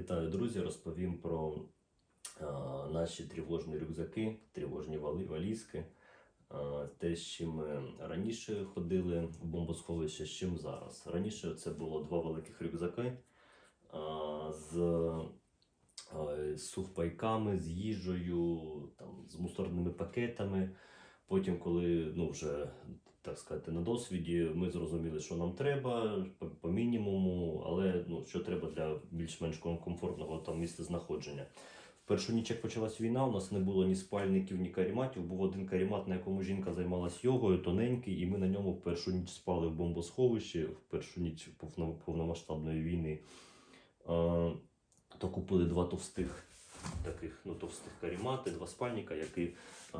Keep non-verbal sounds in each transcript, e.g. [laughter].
Вітаю, друзі! Розповім про е, наші тривожні рюкзаки, тривожні вали- валізки. Е, те, з чим ми раніше ходили в бомбосховище, з чим зараз. Раніше це було два великих рюкзаки е, з, з сувпайками, з їжею, там, з мусорними пакетами. Потім, коли ну, вже так сказати, на досвіді, ми зрозуміли, що нам треба по, по мінімуму, але ну, що треба для більш-менш комфортного там місця знаходження. В першу ніч, як почалась війна, у нас не було ні спальників, ні каріматів. Був один карімат, на якому жінка займалась йогою, тоненький, і ми на ньому в першу ніч спали в бомбосховищі, в першу ніч повномасштабної війни. Е, то купили два товстих таких ну, товстих карімати, два спальника, які е,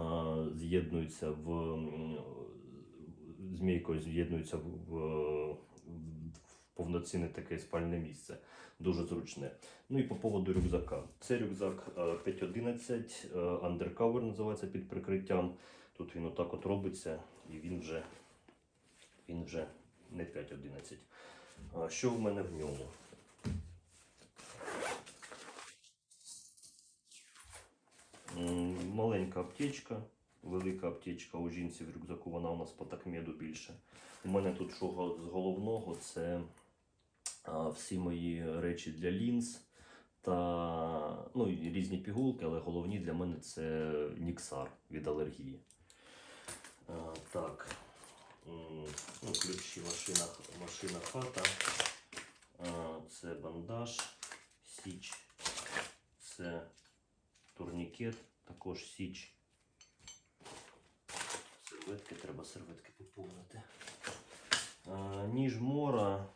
з'єднуються в змійкою з'єднуються в, в, в повноцінне таке спальне місце. Дуже зручне. Ну і по поводу рюкзака. Це рюкзак е, 511 е, Undercover називається під прикриттям. Тут він отак от робиться, і він вже, він вже не 511. А Що в мене в ньому? Маленька аптечка, велика аптечка у жінці в рюкзаку, вона у нас по такмеду більше. У мене тут що з головного це а, всі мої речі для лінз та ну, різні пігулки, але головні для мене це Ніксар від алергії. А, так, ну, ключі машина, машина хата. Це бандаж, січ, це турнікет, також січ. Серветки, треба серветки поповнити. А, ніж мора.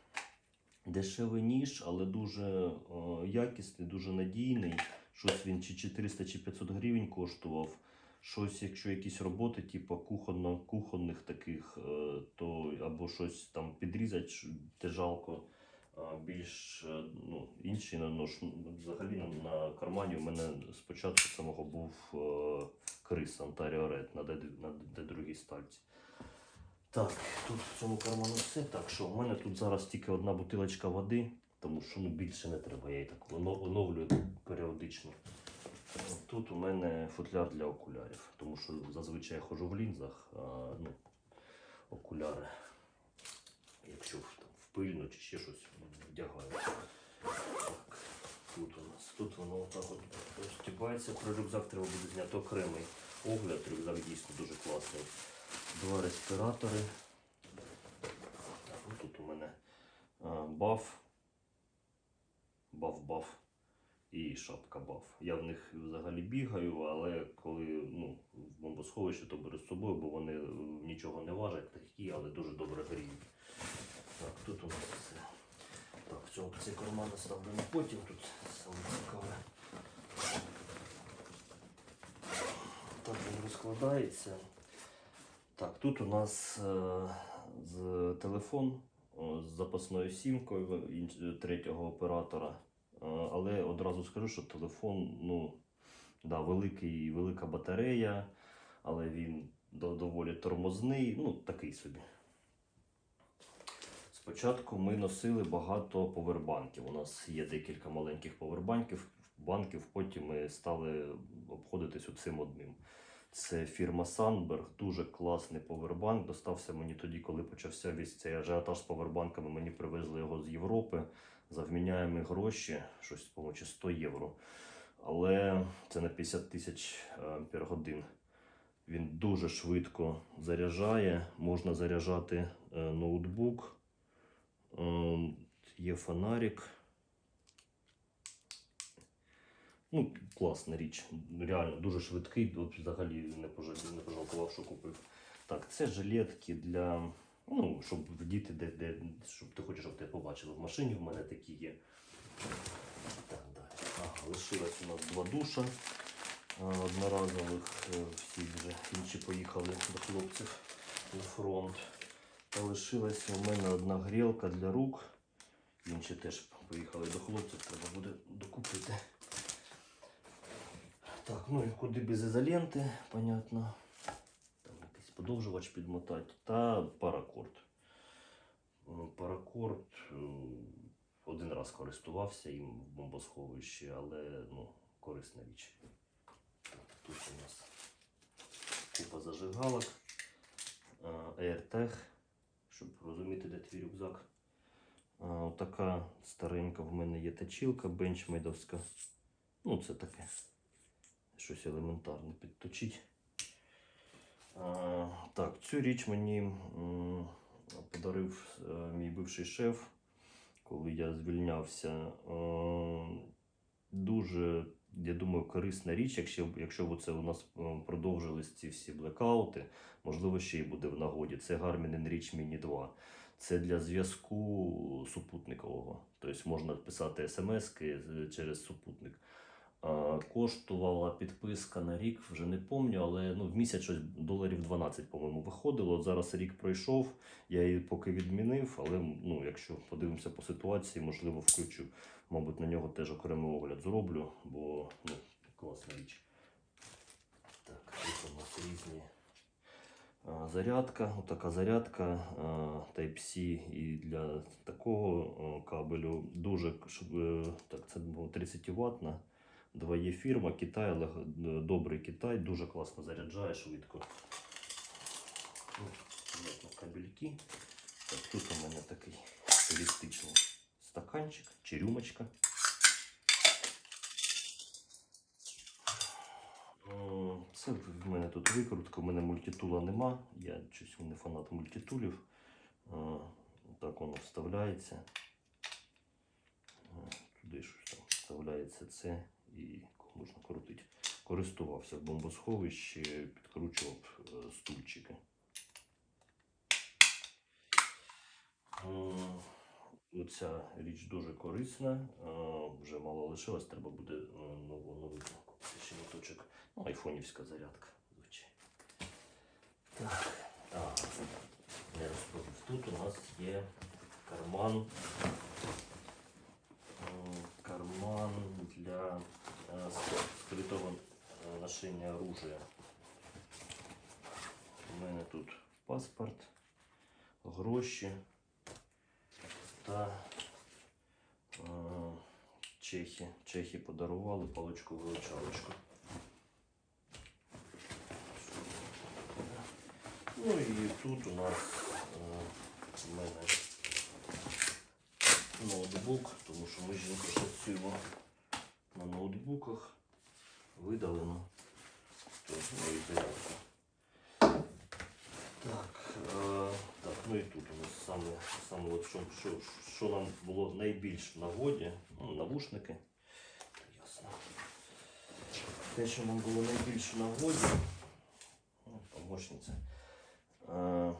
Дешевий ніж, але дуже о, якісний, дуже надійний. Щось він чи 400 чи 500 гривень коштував. Щось, якщо якісь роботи, типу кухонно, кухонних таких, е, то або щось там підрізати, те жалко. Більш е, ну, інший нож. Взагалі на, кармані у мене спочатку самого був е, крис Ontario Red на, де, на де другій стальці. Так, тут в цьому карману все. Так що в мене тут зараз тільки одна бутилочка води, тому що ну, більше не треба, я її так оновлюю періодично. Тут у мене футляр для окулярів, тому що зазвичай я ходжу в лінзах, а ну, окуляри, пильну чи ще щось вдягаю. Так, тут у нас, тут воно отак от розтібається. Про рюкзак треба буде зняти окремий огляд. Рюкзак дійсно дуже класний. Два респіратори. Так, ну тут у мене а, баф, баф-баф і шапка баф. Я в них взагалі бігаю, але коли ну, в бомбосховище, то беру з собою, бо вони е, нічого не важать, такі, але дуже добре гріють. Так, тут у нас все. Так, в цьому цей карман оставлю на потім, тут саме цікаве. Так він розкладається. Так, тут у нас е, з телефон з запасною сімкою третього оператора. Е, але одразу скажу, що телефон, ну, да, великий, велика батарея, але він доволі тормозний, ну, такий собі. Спочатку ми носили багато повербанків. У нас є декілька маленьких повербанків, банків, потім ми стали обходитись цим одним. Це фірма Sunberg, дуже класний повербанк. Достався мені тоді, коли почався весь цей ажіотаж з повербанками. Мені привезли його з Європи за вміняємі гроші, щось по-моєму, чи 100 євро. Але це на 50 тисяч ампер годин. Він дуже швидко заряджає. Можна заряджати е, ноутбук. Є фонарик. Ну, класна річ. Реально дуже швидкий. Взагалі не пожалкував, що купив. Так, це жилетки для. Ну, щоб вдіти, де, де, щоб ти хочеш, щоб тебе побачили. В машині в мене такі є. Так, далі. Ага, лишилось у нас два душа одноразових. Е, Всі вже інші поїхали до хлопців на фронт. Та лишилася у мене одна грілка для рук. Інші теж поїхали до хлопців, треба буде докупити. Так, ну і куди без ізоленти, понятно. Там якийсь подовжувач підмотати та паракорд. Паракорд е, один раз користувався їм в бомбосховищі, але ну, корисна річ. Тут у нас купа зажигалок. А, AirTag, щоб розуміти, де твій рюкзак. Отака старенька в мене є точилка бенчмейдовська. Ну, це таке. Щось елементарне підточить. Так, цю річ мені подарив е, мій бивший шеф, коли я звільнявся. Дуже, я думаю, корисна річ, якщо, якщо це у нас е, продовжились ці всі блекаути, можливо, ще й буде в нагоді. Це Garmin Enrich Mini 2. Це для зв'язку супутникового. Тобто можна писати смс-ки через супутник. Коштувала підписка на рік, вже не пам'ятаю, але ну, в місяць щось доларів 12, по-моєму, виходило. От зараз рік пройшов, я її поки відмінив, але ну, якщо подивимося по ситуації, можливо, включу, мабуть, на нього теж окремий огляд зроблю, бо ну, класна річ. Так, тут у нас різні зарядка, отака зарядка Type-C і для такого кабелю дуже е, так, це було 30 ватна. Два є фірма, Китай, але е, добрий Китай, дуже класно заряджає швидко. Кабельки. Так, тут у мене такий туристичний стаканчик чи Це в мене тут викрутка, в мене мультитула нема. Я щось не фанат мультитулів. Так воно вставляється. Туди щось там вставляється це і можна крутити. Користувався в бомбосховищі, підкручував е, стульчики. Оця річ дуже корисна. Вже мало лишилось, треба буде е, нову купити ще моточок. Ну, айфонівська зарядка. Так, так. Я розповів. Тут у нас є карман. Карман для е, скритого е, ношення оружия. У мене тут паспорт, гроші та е, чехи. Чехи подарували паличку вилучалочку. Ну і тут у нас е, у мене ноутбук, тому що ми з жінкою працюємо на ноутбуках. Видалено. То, ну і зарядка. Так, е, так, ну і тут у нас саме, саме от що, що, що нам було найбільш в нагоді, ну, навушники. Ясно. Те, що нам було найбільш в нагоді, ну, помощниця. Е,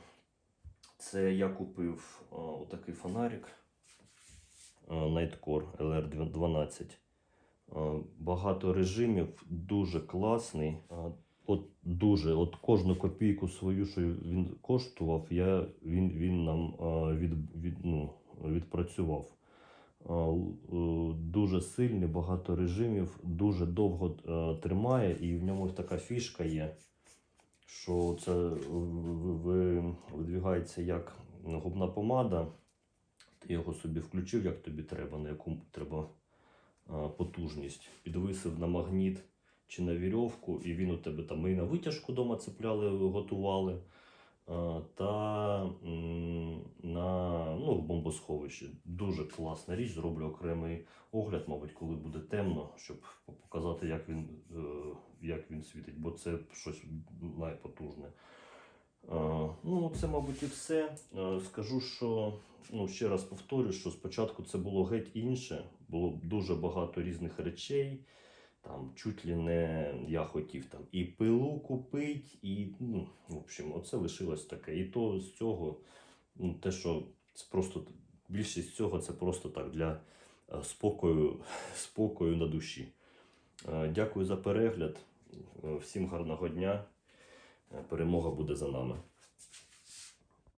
Це я купив е, отакий фонарик е, Nightcore LR12. Е, Багато режимів, дуже класний. От дуже, от кожну копійку свою, що він коштував, я, він, він нам від, від, ну, відпрацював. Е, Дуже сильний, багато режимів, дуже довго е, тримає, і в ньому така фішка є, що це видвігається як губна помада. Ти його собі включив, як тобі треба, на яку треба потужність. Підвисив на магніт чи на вірьовку, і він у тебе там і на витяжку вдома цепляли, готували. Та на ну, в бомбосховищі. Дуже класна річ. Зроблю окремий огляд, мабуть, коли буде темно, щоб показати, як він, е, як він світить, бо це щось найпотужне. Ну, це, мабуть, і все. Е, Скажу, що ну, ще раз повторю, що спочатку це було геть інше, було дуже багато різних речей. Там чуть ли не я хотів там і пилу купити, і ну, в общем, оце лишилось таке. І то з цього, ну, те, що це просто більшість цього це просто так для е, спокою, [laughs] спокою на душі. Е, Дякую за перегляд. Е, Всім гарного дня. Перемога буде за нами.